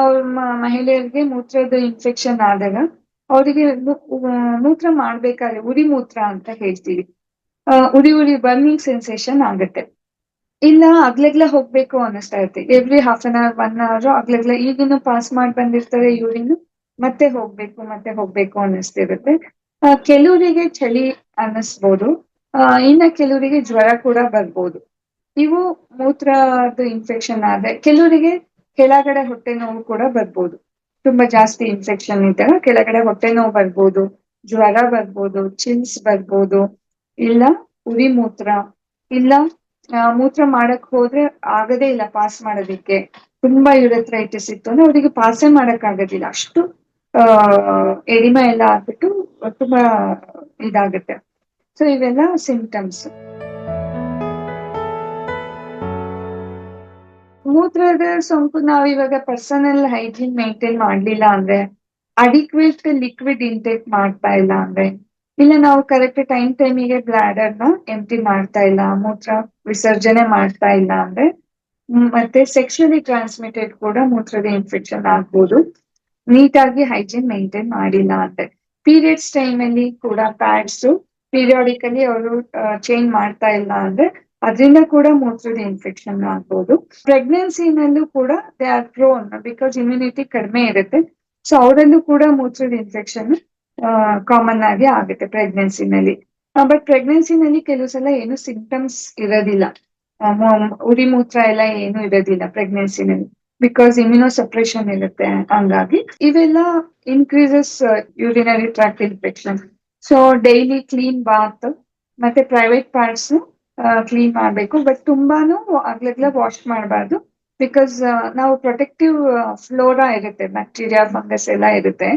ಅವ್ರ ಮಹಿಳೆಯರಿಗೆ ಮೂತ್ರದ ಇನ್ಫೆಕ್ಷನ್ ಆದಾಗ ಅವರಿಗೆ ಮೂತ್ರ ಮಾಡ್ಬೇಕಾದ್ರೆ ಉರಿ ಮೂತ್ರ ಅಂತ ಹೇಳ್ತೀವಿ. ಉರಿ ಉರಿ ಬರ್ನಿಂಗ್ ಸೆನ್ಸೇಷನ್ ಆಗುತ್ತೆ. ಇಲ್ಲ, ಅಗ್ಲಗ್ಲ ಹೋಗ್ಬೇಕು ಅನ್ನಿಸ್ತಾ ಇರುತ್ತೆ. Every half an hour one hour ಅಗ್ಲಗ್ಲ ಈಗಿನ ಪಾಸ್ ಮಾಡಿ ಬಂದಿರ್ತಾರೆ ಯೂರಿನ್ ಮತ್ತೆ ಹೋಗ್ಬೇಕು ಮತ್ತೆ ಹೋಗ್ಬೇಕು ಅನ್ನಿಸ್ತಿರುತ್ತೆ ಕೆಲವರಿಗೆ ಚಳಿ ಅನ್ನಿಸ್ಬೋದು. ಇನ್ನ ಕೆಲವರಿಗೆ ಜ್ವರ ಕೂಡ ಬರ್ಬೋದು. ಇವು ಮೂತ್ರದ ಇನ್ಫೆಕ್ಷನ್ ಆದ್ರೆ ಕೆಲವರಿಗೆ ಕೆಳಗಡೆ ಹೊಟ್ಟೆ ನೋವು ಕೂಡ ಬರ್ಬೋದು. ತುಂಬಾ ಜಾಸ್ತಿ ಇನ್ಫೆಕ್ಷನ್ ಇದ್ದಾಗ ಕೆಳಗಡೆ ಹೊಟ್ಟೆ ನೋವು ಬರ್ಬೋದು, ಜ್ವರ ಬರ್ಬೋದು ಚಿಲ್ಸ್ ಬರ್ಬೋದು, ಇಲ್ಲ ಉರಿ ಮೂತ್ರ, ಇಲ್ಲ ಮೂತ್ರ ಮಾಡಕ್ ಹೋದ್ರೆ ಆಗದೇ ಇಲ್ಲ ಪಾಸ್ ಮಾಡೋದಿಕ್ಕೆ. ತುಂಬಾ ಯುರೆಥ್ರೈಟಿಸ್ ಇತ್ತು ಅಂದ್ರೆ ಅವರಿಗೆ ಪಾಸೇ ಮಾಡಕ್ ಆಗೋದಿಲ್ಲ. ಅಷ್ಟು ಎಡಿಮೆ ಎಲ್ಲ ಆಗ್ಬಿಟ್ಟು ತುಂಬಾ ಇದಾಗುತ್ತೆ. ಸೊ ಇವೆಲ್ಲ ಸಿಂಪ್ಟಮ್ಸ್ ಮೂತ್ರದ ಸೋಂಕು ನಾವ್ ಇವಾಗ ಪರ್ಸನಲ್ ಹೈಜೀನ್ ಮೇಂಟೈನ್ ಮಾಡ್ಲಿಲ್ಲ ಅಂದ್ರೆ ಅಡಿಕ್ವೇಟ್ ಲಿಕ್ವಿಡ್ ಇಂಟೇಕ್ ಮಾಡ್ತಾ ಇಲ್ಲ ಅಂದ್ರೆ, ಇಲ್ಲ ನಾವು ಕರೆಕ್ಟ್ ಟೈಮ್ ಟೈಮಿಗೆ ಬ್ಲಾಡರ್ನ ಎಂಟಿ ಮಾಡ್ತಾ ಇಲ್ಲ, ಮೂತ್ರ ವಿಸರ್ಜನೆ ಮಾಡ್ತಾ ಇಲ್ಲ ಅಂದ್ರೆ ಮತ್ತೆ ಸೆಕ್ಷುಲಿ ಟ್ರಾನ್ಸ್ಮಿಟೆಡ್ ಕೂಡ ಮೂತ್ರದ ಇನ್ಫೆಕ್ಷನ್ ಆಗ್ಬೋದು. ನೀಟಾಗಿ ಹೈಜೀನ್ ಮೇಂಟೈನ್ ಮಾಡಿಲ್ಲ ಅಂದ್ರೆ ಪೀರಿಯಡ್ಸ್ ಟೈಮ್ ಅಲ್ಲಿ ಕೂಡ ಪ್ಯಾಡ್ಸ್ ಪೀರಿಯಾಡಿಕಲಿ ಅವರು ಚೇಂಜ್ ಮಾಡ್ತಾ ಇಲ್ಲ ಅಂದ್ರೆ ಅದರಿಂದ ಕೂಡ ಮೂತ್ರದ ಇನ್ಫೆಕ್ಷನ್ ಆಗ್ಬೋದು. ಪ್ರೆಗ್ನೆನ್ಸಿನಲ್ಲೂ ಕೂಡ they are prone because immunity ಕಡಿಮೆ ಇರುತ್ತೆ. ಸೊ ಅವರಲ್ಲೂ ಕೂಡ ಮೂತ್ರದ ಇನ್ಫೆಕ್ಷನ್ ಕಾಮನ್ ಆಗಿ ಆಗುತ್ತೆ ಪ್ರೆಗ್ನೆನ್ಸಿನಲ್ಲಿ ಬಟ್ ಪ್ರೆಗ್ನೆನ್ಸಿನಲ್ಲಿ ಕೆಲವು ಸಲ ಏನು ಸಿಂಪ್ಟಮ್ಸ್ ಇರೋದಿಲ್ಲ. ಉರಿ ಮೂತ್ರ ಎಲ್ಲ ಏನು ಇರೋದಿಲ್ಲ ಪ್ರೆಗ್ನೆನ್ಸಿನಲ್ಲಿ ಬಿಕಾಸ್ ಇಮ್ಯುನೋ ಸಪ್ರೇಷನ್ ಇರುತ್ತೆ ಹಂಗಾಗಿ. ಇವೆಲ್ಲ increases urinary tract infection so daily clean bath ಮತ್ತೆ ಪ್ರೈವೇಟ್ ಪಾರ್ಟ್ಸ್ ಕ್ಲೀನ್ ಮಾಡಬೇಕು. ಬಟ್ ತುಂಬಾನು ಅಗ್ಲಗ್ಲ ವಾಶ್ ಮಾಡಬಾರ್ದು. ಬಿಕಾಸ್ ನಾವು ಪ್ರೊಟೆಕ್ಟಿವ್ ಫ್ಲೋರಾ ಇರುತ್ತೆ. ಬ್ಯಾಕ್ಟೀರಿಯಾ ಫಂಗಸ್ ಎಲ್ಲ ಇರುತ್ತೆ.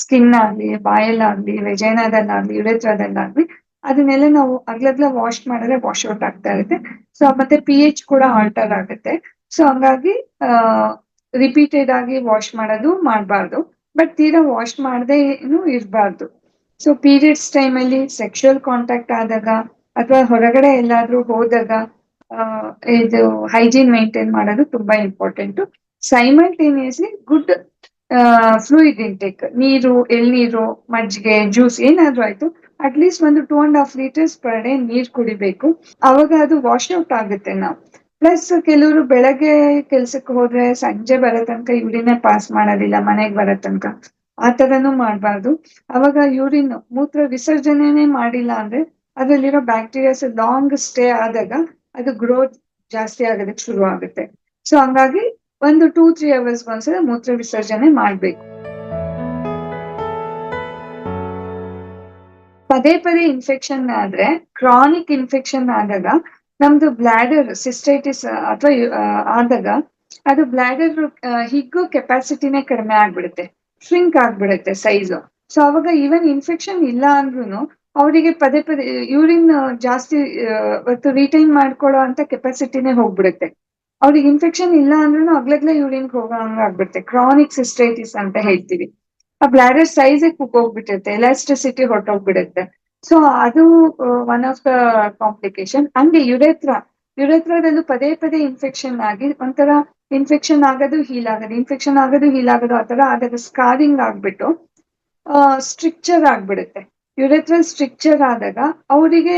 ಸ್ಕಿನ್ ಆಗ್ಲಿ ಬಾಯಲ್ಲಾಗ್ಲಿ ವಿಜಯನದಲ್ಲಾಗ್ಲಿ ಯುರೆಥ್ರಾದಲ್ಲಾಗ್ಲಿ ಅದನ್ನೆಲ್ಲ ನಾವು ಅಗ್ಲಗ್ಲ ವಾಶ್ ಮಾಡಿದ್ರೆ ವಾಶ್ ಔಟ್ ಆಗ್ತಾ ಇರುತ್ತೆ. ಸೊ ಮತ್ತೆ ಪಿ ಎಚ್ ಕೂಡ ಆಲ್ಟರ್ ಆಗುತ್ತೆ. ಸೊ ಹಂಗಾಗಿ ರಿಪೀಟೆಡ್ ಆಗಿ ವಾಶ್ ಮಾಡೋದು ಮಾಡಬಾರ್ದು. ಬಟ್ ತೀರಾ ವಾಶ್ ಮಾಡದೇ ಇರಬಾರ್ದು. ಸೊ ಪೀರಿಯಡ್ಸ್ ಟೈಮಲ್ಲಿ ಸೆಕ್ಷುವಲ್ ಕಾಂಟ್ಯಾಕ್ಟ್ ಆದಾಗ ಅಥವಾ ಹೊರಗಡೆ ಎಲ್ಲಾದ್ರೂ ಹೋದಾಗ ಇದು ಹೈಜೀನ್ ಮೇಂಟೈನ್ ಮಾಡೋದು ತುಂಬಾ important. Simultaneously good fluid intake ನೀರು, ಎಳ್ನೀರು, ಮಜ್ಜಿಗೆ ಜ್ಯೂಸ್ ಏನಾದ್ರೂ ಆಯ್ತು ಅಟ್ಲೀಸ್ಟ್ ಒಂದು two and half litres per day ನೀರ್ ಕುಡಿಬೇಕು. ಅವಾಗ ಅದು ವಾಶ್ ಔಟ್ ಆಗುತ್ತೆ ನಾವು. ಪ್ಲಸ್ ಕೆಲವರು ಬೆಳಗ್ಗೆ ಕೆಲ್ಸಕ್ಕೆ ಹೋದ್ರೆ ಸಂಜೆ ಬರೋ ತನಕ ಯೂರಿನೇ ಪಾಸ್ ಮಾಡೋದಿಲ್ಲ, ಮನೆಗೆ ಬರೋ ತನಕ. ಆ ತರನು ಮಾಡಬಾರ್ದು. ಅವಾಗ ಯೂರಿನ್ ಮೂತ್ರ ವಿಸರ್ಜನೆನೇ ಮಾಡಿಲ್ಲ ಅಂದ್ರೆ ಅದರಲ್ಲಿರೋ ಬ್ಯಾಕ್ಟೀರಿಯಾಸ್ ಲಾಂಗ್ ಸ್ಟೇ ಆದಾಗ ಅದು ಗ್ರೋತ್ ಜಾಸ್ತಿ ಆಗೋದಕ್ಕೆ ಶುರು ಆಗುತ್ತೆ. ಸೊ ಹಂಗಾಗಿ ಒಂದು ಟೂ ತ್ರೀ ಅವರ್ಸ್ ಒಂದ್ಸಲ ಮೂತ್ರ ವಿಸರ್ಜನೆ ಮಾಡ್ಬೇಕು. ಪದೇ ಪದೇ ಇನ್ಫೆಕ್ಷನ್ ಆದ್ರೆ ಕ್ರಾನಿಕ್ ಇನ್ಫೆಕ್ಷನ್ ಆದಾಗ ನಮ್ದು ಬ್ಲಾಡರ್ ಸಿಸ್ಟೈಟಿಸ್ ಅಥವಾ ಆದಾಗ ಅದು ಬ್ಲಾಡರ್ ಹಿಗ್ಗು ಕೆಪಾಸಿಟಿನೇ ಕಡಿಮೆ ಆಗ್ಬಿಡುತ್ತೆ. ಶ್ರಿಂಕ್ ಆಗ್ಬಿಡುತ್ತೆ ಸೈಜು ಸೊ ಅವಾಗ ಈವನ್ ಇನ್ಫೆಕ್ಷನ್ ಇಲ್ಲ ಅಂದ್ರೂ ಅವರಿಗೆ ಪದೇ ಪದೇ ಯೂರಿನ್ ಜಾಸ್ತಿ ಇವತ್ತು ರಿಟೈನ್ ಮಾಡ್ಕೊಳ್ಳೋ ಅಂತ ಕೆಪಾಸಿಟಿನೇ ಹೋಗ್ಬಿಡುತ್ತೆ. ಅವ್ರಿಗೆ ಇನ್ಫೆಕ್ಷನ್ ಇಲ್ಲ ಅಂದ್ರೂ ಅಗ್ಲಗ್ಲ ಯೂರಿನ್ ಹೋಗೋ ಹಂಗ ಆಗ್ಬಿಡುತ್ತೆ. ಕ್ರಾನಿಕ್ ಸಿಸ್ಟೈಟಿಸ್ ಅಂತ ಹೇಳ್ತೀವಿ. ಆ ಬ್ಲಾಡರ್ ಸೈಜ್ ಹೋಗ್ಬಿಟ್ಟಿರುತ್ತೆ ಎಲಾಸ್ಟಿಸಿಟಿ ಹೊರಟೋಗ್ಬಿಡುತ್ತೆ. ಸೊ ಅದು ಒನ್ ಆಫ್ ದ ಕಾಂಪ್ಲಿಕೇಶನ್ ಹಂಗೆ ಯುರೆತ್ರ ಯುರೆತ್ರದಲ್ಲೂ ಪದೇ ಪದೇ ಇನ್ಫೆಕ್ಷನ್ ಆಗಿ ಒಂಥರ ಇನ್ಫೆಕ್ಷನ್ ಆಗೋದು ಹೀಲ್ ಆಗೋದು. ಇನ್ಫೆಕ್ಷನ್ ಆಗೋದು ಹೀಲ್ ಆಗೋದು, ಆ ತರ ಆಗೋದು ಸ್ಕಾರಿಂಗ್ ಆಗ್ಬಿಟ್ಟು ಸ್ಟ್ರಿಕ್ಚರ್ ಆಗ್ಬಿಡುತ್ತೆ. ಯುರೆಥ್ರಲ್ ಸ್ಟ್ರಿಕ್ಚರ್ ಆದಾಗ ಅವರಿಗೆ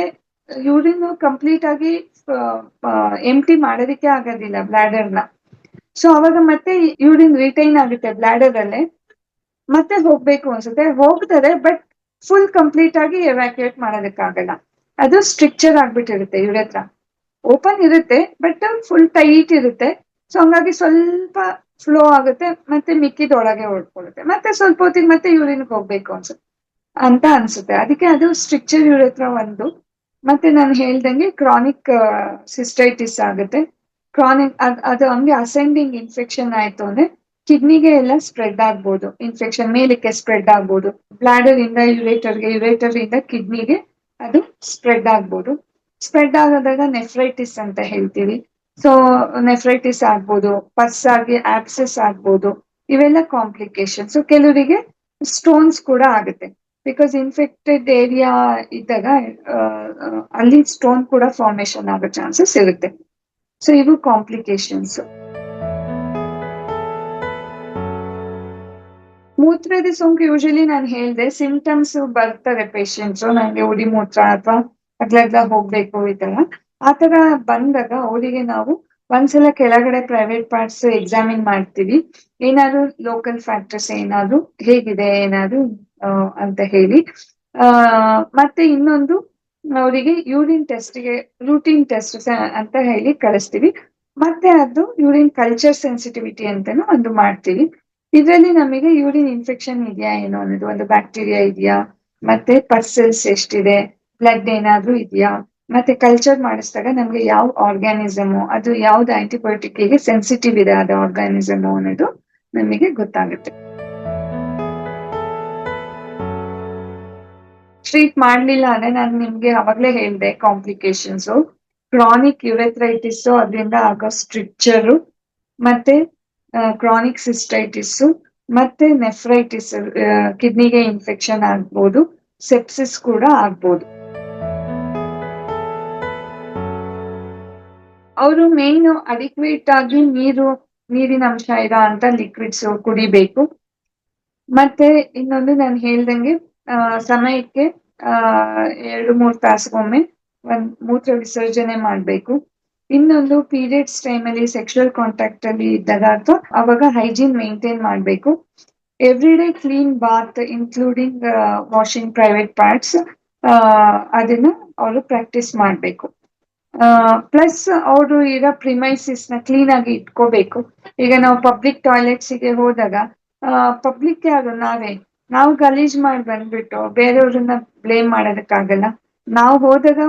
ಯೂರಿನ್ ಕಂಪ್ಲೀಟ್ ಆಗಿ ಎಂಟಿ ಮಾಡೋದಕ್ಕೆ ಆಗೋದಿಲ್ಲ ಬ್ಲ್ಯಾಡರ್ನ ಸೊ ಅವಾಗ ಮತ್ತೆ ಯೂರಿನ್ ರಿಟೈನ್ ಆಗುತ್ತೆ ಬ್ಲಾಡರ್ ಅಲ್ಲೇ. ಮತ್ತೆ ಹೋಗ್ಬೇಕು ಅನ್ಸುತ್ತೆ. ಹೋಗ್ತಾರೆ ಬಟ್ ಫುಲ್ ಕಂಪ್ಲೀಟ್ ಆಗಿ ಎವ್ಯಾಕ್ಯುಯೇಟ್ ಮಾಡೋದಕ್ಕಾಗಲ್ಲ ಅದು ಸ್ಟ್ರಿಕ್ಚರ್ ಆಗ್ಬಿಟ್ಟಿರುತ್ತೆ ಯುರೆತ್ರ ಓಪನ್ ಇರುತ್ತೆ ಬಟ್ ಫುಲ್ ಟೈಟ್ ಇರುತ್ತೆ. ಸೊ ಹಂಗಾಗಿ ಸ್ವಲ್ಪ ಫ್ಲೋ ಆಗುತ್ತೆ, ಮತ್ತೆ ಮಿಕ್ಕಿದೊಳಗೆ ಹೊಡ್ಕೊಳ್ಳುತ್ತೆ. ಮತ್ತೆ ಸ್ವಲ್ಪ ಹೊತ್ತಿಗೆ ಮತ್ತೆ ಯೂರಿನ್ಗೆ ಹೋಗ್ಬೇಕು ಅನ್ಸುತ್ತೆ. ಅಂತ ಅನ್ಸುತ್ತೆ. ಅದಕ್ಕೆ ಅದು ಸ್ಟ್ರಿಕ್ಚರ್ ಇವ್ರತ್ರ ಒಂದು. ಮತ್ತೆ ನಾನು ಹೇಳ್ದಂಗೆ ಕ್ರಾನಿಕ್ ಸಿಸ್ಟೈಟಿಸ್ ಆಗುತ್ತೆ. ಕ್ರಾನಿಕ್ ಅದು ಹಂಗೆ ಅಸೆಂಡಿಂಗ್ ಇನ್ಫೆಕ್ಷನ್ ಆಯ್ತು ಅಂದ್ರೆ ಕಿಡ್ನಿಗೆ ಎಲ್ಲ ಸ್ಪ್ರೆಡ್ ಆಗ್ಬೋದು. ಇನ್ಫೆಕ್ಷನ್ ಮೇಲಕ್ಕೆ ಸ್ಪ್ರೆಡ್ ಆಗ್ಬೋದು. ಬ್ಲಾಡರ್ ಇಂದ ಯುರೇಟರ್ಗೆ ಯುರೇಟರ್ ಇಂದ ಕಿಡ್ನಿಗೆ ಅದು ಸ್ಪ್ರೆಡ್ ಆಗ್ಬೋದು. ಸ್ಪ್ರೆಡ್ ಆಗೋದಾಗ ನೆಫ್ರೈಟಿಸ್ ಅಂತ ಹೇಳ್ತೀವಿ. ಸೊ ನೆಫ್ರೈಟಿಸ್ ಆಗ್ಬೋದು ಪಸ್ ಆಗಿ ಆಪ್ಸಸ್ ಆಗ್ಬೋದು, ಇವೆಲ್ಲ ಕಾಂಪ್ಲಿಕೇಶನ್ ಸೊ ಕೆಲವರಿಗೆ ಸ್ಟೋನ್ಸ್ ಕೂಡ ಆಗುತ್ತೆ. ಬಿಕಾಸ್ ಇನ್ಫೆಕ್ಟೆಡ್ ಏರಿಯಾ ಇದ್ದಾಗ ಅಲ್ಲಿ ಸ್ಟೋನ್ ಕೂಡ ಫಾರ್ಮೇಶನ್ ಆಗೋ ಚಾನ್ಸಸ್ ಇರುತ್ತೆ. ಸೊ ಇವು ಕಾಂಪ್ಲಿಕೇಶನ್ಸ್ ಮೂತ್ರದ ಸೋಂಕು ಯೂಶಲಿ ನಾನು ಹೇಳ್ದೆ ಸಿಂಪ್ಟಮ್ಸ್ ಬರ್ತಾರೆ ಪೇಷಂಟ್ಸ್ ನನಗೆ ಉಡಿ ಮೂತ್ರ ಅಥವಾ ಅಗ್ಲಗ್ಲ ಹೋಗ್ಬೇಕು ಈ ತರ. ಆ ತರ ಬಂದಾಗ ಅವರಿಗೆ ನಾವು ಒಂದ್ಸಲ ಕೆಳಗಡೆ ಪ್ರೈವೇಟ್ ಪಾರ್ಟ್ಸ್ ಎಕ್ಸಾಮಿನ್ ಮಾಡ್ತೀವಿ. ಏನಾದ್ರು ಲೋಕಲ್ ಫ್ಯಾಕ್ಟರ್ಸ್ ಏನಾದ್ರು ಹೇಗಿದೆ, ಏನಾದ್ರು ಅಂತ ಹೇಳಿ. ಆ, ಮತ್ತೆ ಇನ್ನೊಂದು ಅವರಿಗೆ ಯೂರಿನ್ ಟೆಸ್ಟ್ಗೆ ರೂಟೀನ್ ಟೆಸ್ಟ್ ಅಂತ ಹೇಳಿ ಕಳಿಸ್ತೀವಿ. ಮತ್ತೆ ಅದು ಯೂರಿನ್ ಕಲ್ಚರ್ ಸೆನ್ಸಿಟಿವಿಟಿ ಅಂತಾನು ಒಂದು ಮಾಡ್ತೀವಿ. ಇದರಲ್ಲಿ ನಮಗೆ ಯೂರಿನ್ ಇನ್ಫೆಕ್ಷನ್ ಇದೆಯಾ ಏನೋ ಅನ್ನೋದು, ಒಂದು ಬ್ಯಾಕ್ಟೀರಿಯಾ ಇದೆಯಾ? ಮತ್ತೆ ಪರ್ಸೆಲ್ಸ್ ಎಷ್ಟಿದೆ? ಬ್ಲಡ್ ಏನಾದ್ರೂ ಇದೆಯಾ? ಮತ್ತೆ ಕಲ್ಚರ್ ಮಾಡಿಸಿದಾಗ ನಮ್ಗೆ ಯಾವ ಆರ್ಗ್ಯಾನಿಸಮ್ ಅದು ಯಾವ್ದು ಆಂಟಿಬಯೋಟಿಕ್ಗೆ ಸೆನ್ಸಿಟಿವ್ ಇದೆ ಅದು ಆರ್ಗ್ಯಾನಿಸಮ್ ಅನ್ನೋದು ನಮಗೆ ಗೊತ್ತಾಗುತ್ತೆ. ಟ್ರೀಟ್ ಮಾಡ್ಲಿಲ್ಲ ಅಂದ್ರೆ ನಾನು ನಿಮ್ಗೆ ಅವಾಗ್ಲೇ ಹೇಳ್ದೆ ಕಾಂಪ್ಲಿಕೇಶನ್ಸ್ ಕ್ರಾನಿಕ್ ಯುರೆಥ್ರೈಟಿಸ್ ಅದರಿಂದ ಆಗೋ ಸ್ಟ್ರಿಕ್ಚರ್ ಮತ್ತೆ ಕ್ರಾನಿಕ್ ಸಿಸ್ಟೈಟಿಸ್ ಮತ್ತೆ ನೆಫ್ರೈಟಿಸ್ ಕಿಡ್ನಿಗೆ ಇನ್ಫೆಕ್ಷನ್ ಆಗ್ಬೋದು ಸೆಪ್ಸಿಸ್ ಕೂಡ ಆಗ್ಬೋದು. ಅವರು ಮೇನ್ ಅಡಿಕ್ವೇಟ್ ಆಗಿ ನೀರು, ನೀರಿನ ಅಂಶ ಇರೋ ಅಂತ ಲಿಕ್ವಿಡ್ಸ್ ಕುಡಿಬೇಕು. ಮತ್ತೆ ಇನ್ನೊಂದು ನಾನು ಹೇಳ್ದಂಗೆ ಸಮಯಕ್ಕೆ, ಆ, ಎರಡು, ಮೂರು ತಾಸಿಗೊಮ್ಮೆ ಒಂದ್ ಮೂತ್ರ ವಿಸರ್ಜನೆ ಮಾಡ್ಬೇಕು. ಇನ್ನೊಂದು ಪೀರಿಯಡ್ಸ್ ಟೈಮಲ್ಲಿ ಸೆಕ್ಷುವಲ್ ಕಾಂಟ್ಯಾಕ್ಟ್ ಅಲ್ಲಿ ಇದ್ದಾಗ ಅಥವಾ ಅವಾಗ ಹೈಜೀನ್ ಮೇಂಟೈನ್ ಮಾಡ್ಬೇಕು. Every day clean bath including washing private parts ಅದನ್ನ ಅವರು ಪ್ರಾಕ್ಟೀಸ್ ಮಾಡ್ಬೇಕು. ಪ್ಲಸ್ ಅವರು ಇರೋ ಪ್ರಿಮೈಸಿಸ್ನ ಕ್ಲೀನ್ ಆಗಿ ಇಟ್ಕೋಬೇಕು. ಈಗ ನಾವು ಪಬ್ಲಿಕ್ ಟಾಯ್ಲೆಟ್ಸ್ಗೆ ಹೋದಾಗ ಪಬ್ಲಿಕ್ ಯಾರು? ನಾವೇ. ನಾವು ಗಲೀಜ್ ಮಾಡಿ ಬಂದ್ಬಿಟ್ಟು ಬೇರೆಯವ್ರನ್ನ ಬ್ಲೇಮ್ ಮಾಡೋದಕ್ಕಾಗಲ್ಲ. ನಾವು ಹೋದಾಗ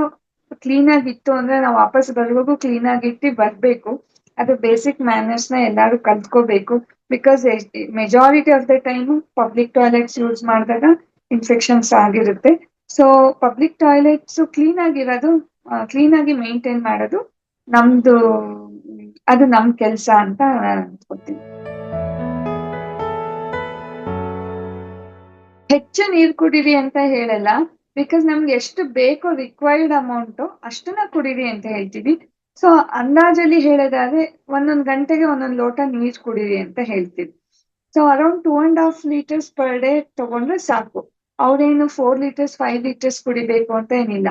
ಕ್ಲೀನ್ ಆಗಿತ್ತು ಅಂದ್ರೆ ನಾವು ವಾಪಸ್ ಬರುವಾಗೂ ಕ್ಲೀನ್ ಆಗಿಟ್ಟು ಬರ್ಬೇಕು. ಅದು ಬೇಸಿಕ್ ಮ್ಯಾನರ್ಸ್ನ ಎಲ್ಲಾರು ಕಲ್ತ್ಕೋಬೇಕು. Because majority of the time public toilets use ಮಾಡಿದಾಗ ಇನ್ಫೆಕ್ಷನ್ಸ್ ಆಗಿರುತ್ತೆ. ಸೊ ಪಬ್ಲಿಕ್ ಟಾಯ್ಲೆಟ್ಸ್ ಕ್ಲೀನ್ ಆಗಿರೋದು ಕ್ಲೀನ್ ಆಗಿ ಮೇಂಟೈನ್ ಮಾಡೋದು ನಮ್ದು, ಅದು ನಮ್ ಕೆಲ್ಸ ಅಂತ ಅನ್ಕೋತೀನಿ. ಹೆಚ್ಚು ನೀರ್ ಕುಡೀರಿ ಅಂತ ಹೇಳಲ್ಲ. ಬಿಕಾಸ್ ನಮ್ಗೆ ಎಷ್ಟು ಬೇಕೋ ರಿಕ್ವೈರ್ಡ್ ಅಮೌಂಟ್ ಅಷ್ಟನ್ನ ಕುಡೀರಿ ಅಂತ ಹೇಳ್ತೀವಿ. ಸೊ ಅಂದಾಜಲ್ಲಿ ಹೇಳೋದಾದ್ರೆ ಒಂದೊಂದ್ ಗಂಟೆಗೆ ಒಂದೊಂದ್ ಲೋಟ ನೀರ್ ಕುಡೀರಿ ಅಂತ ಹೇಳ್ತೀವಿ. So around two and half litres per day ತಗೊಂಡ್ರೆ ಸಾಕು. ಅವ್ರೇನು ಫೋರ್ ಲೀಟರ್ಸ್ ಫೈವ್ ಲೀಟರ್ಸ್ ಕುಡಿಬೇಕು ಅಂತ ಏನಿಲ್ಲ.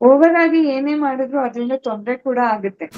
ಓವರ್ ಆಗಿ ಏನೇ ಮಾಡಿದ್ರು ಅದರಿಂದ ತೊಂದರೆ ಕೂಡ ಆಗುತ್ತೆ.